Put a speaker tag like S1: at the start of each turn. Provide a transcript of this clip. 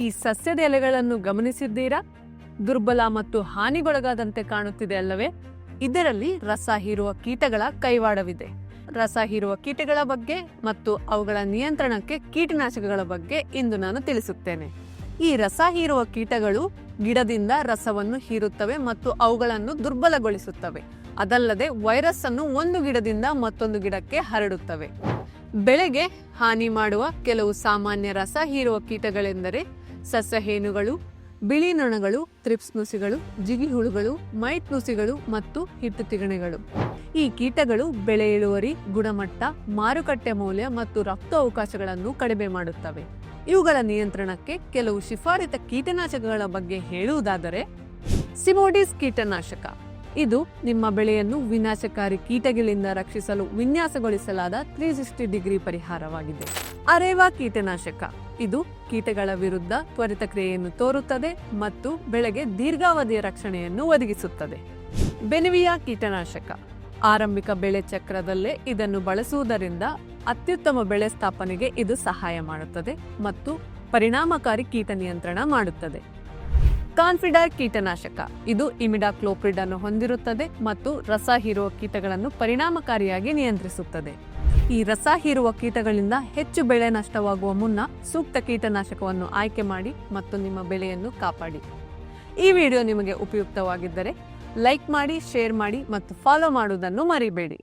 S1: ಈ ಸಸ್ಯದ ಎಲೆಗಳನ್ನು ಗಮನಿಸಿದ್ದೀರಾ? ದುರ್ಬಲ ಮತ್ತು ಹಾನಿಗೊಳಗಾದಂತೆ ಕಾಣುತ್ತಿದೆ ಅಲ್ಲವೇ? ಇದರಲ್ಲಿ ರಸ ಹೀರುವ ಕೀಟಗಳ ಕೈವಾಡವಿದೆ. ರಸ ಹೀರುವ ಕೀಟಗಳ ಬಗ್ಗೆ ಮತ್ತು ಅವುಗಳ ನಿಯಂತ್ರಣಕ್ಕೆ ಕೀಟನಾಶಕಗಳ ಬಗ್ಗೆ ಇಂದು ನಾನು ತಿಳಿಸುತ್ತೇನೆ. ಈ ರಸ ಹೀರುವ ಕೀಟಗಳು ಗಿಡದಿಂದ ರಸವನ್ನು ಹೀರುತ್ತವೆ ಮತ್ತು ಅವುಗಳನ್ನು ದುರ್ಬಲಗೊಳಿಸುತ್ತವೆ. ಅದಲ್ಲದೆ ವೈರಸ್ ಅನ್ನು ಒಂದು ಗಿಡದಿಂದ ಮತ್ತೊಂದು ಗಿಡಕ್ಕೆ ಹರಡುತ್ತವೆ. ಬೆಳೆಗೆ ಹಾನಿ ಮಾಡುವ ಕೆಲವು ಸಾಮಾನ್ಯ ರಸ ಹೀರುವ ಕೀಟಗಳೆಂದರೆ ಸಸ್ಯಹೇನುಗಳು, ಬಿಳಿ ನೊಣಗಳು ತ್ರಿಪ್ಸ್ ನುಸಿಗಳು ಜಿಗಿಹುಳುಗಳು ಮೈಟ್ ನುಸಿಗಳು ಮತ್ತು ಹಿಟ್ಟು ತಿಗಣೆಗಳು. ಈ ಕೀಟಗಳು ಬೆಳೆ ಇಳುವರಿ, ಗುಣಮಟ್ಟ, ಮಾರುಕಟ್ಟೆ ಮೌಲ್ಯ ಮತ್ತು ರಫ್ತು ಅವಕಾಶಗಳನ್ನು ಕಡಿಮೆ ಮಾಡುತ್ತವೆ. ಇವುಗಳ ನಿಯಂತ್ರಣಕ್ಕೆ ಕೆಲವು ಶಿಫಾರಿತ ಕೀಟನಾಶಕಗಳ ಬಗ್ಗೆ ಹೇಳುವುದಾದರೆ ಸಿಮೋಡಿಸ್ ಕೀಟನಾಶಕ. ಇದು ನಿಮ್ಮ ಬೆಳೆಯನ್ನು ವಿನಾಶಕಾರಿ ಕೀಟಗಳಿಂದ ರಕ್ಷಿಸಲು ವಿನ್ಯಾಸಗೊಳಿಸಲಾದ ತ್ರೀ ಸಿಕ್ಸ್ಟಿ ಡಿಗ್ರಿ ಪರಿಹಾರವಾಗಿದೆ. ಅರೇವಾ ಕೀಟನಾಶಕ. ಇದು ಕೀಟಗಳ ವಿರುದ್ಧ ತ್ವರಿತ ಕ್ರಿಯೆಯನ್ನು ತೋರುತ್ತದೆ ಮತ್ತು ಬೆಳೆಗೆ ದೀರ್ಘಾವಧಿಯ ರಕ್ಷಣೆಯನ್ನು ಒದಗಿಸುತ್ತದೆ. ಬೆನಿವಿಯಾ ಕೀಟನಾಶಕ. ಆರಂಭಿಕ ಬೆಳೆ ಚಕ್ರದಲ್ಲೇ ಇದನ್ನು ಬಳಸುವುದರಿಂದ ಅತ್ಯುತ್ತಮ ಬೆಳೆ ಸ್ಥಾಪನೆಗೆ ಇದು ಸಹಾಯ ಮಾಡುತ್ತದೆ ಮತ್ತು ಪರಿಣಾಮಕಾರಿ ಕೀಟ ನಿಯಂತ್ರಣ ಮಾಡುತ್ತದೆ. ಕಾನ್ಫಿಡರ್ ಕೀಟನಾಶಕ. ಇದು ಇಮಿಡಾಕ್ಲೋಪ್ರಿಡ್ ಅನ್ನು ಹೊಂದಿರುತ್ತದೆ ಮತ್ತು ರಸ ಹೀರುವ ಕೀಟಗಳನ್ನು ಪರಿಣಾಮಕಾರಿಯಾಗಿ ನಿಯಂತ್ರಿಸುತ್ತದೆ. ಈ ರಸ ಹೀರುವ ಕೀಟಗಳಿಂದ ಹೆಚ್ಚು ಬೆಳೆ ನಷ್ಟವಾಗುವ ಮುನ್ನ ಸೂಕ್ತ ಕೀಟನಾಶಕವನ್ನು ಆಯ್ಕೆ ಮಾಡಿ ಮತ್ತು ನಿಮ್ಮ ಬೆಳೆಯನ್ನು ಕಾಪಾಡಿ. ಈ ವಿಡಿಯೋ ನಿಮಗೆ ಉಪಯುಕ್ತವಾಗಿದ್ದರೆ ಲೈಕ್ ಮಾಡಿ, ಶೇರ್ ಮಾಡಿ ಮತ್ತು ಫಾಲೋ ಮಾಡುವುದನ್ನು ಮರಿಬೇಡಿ.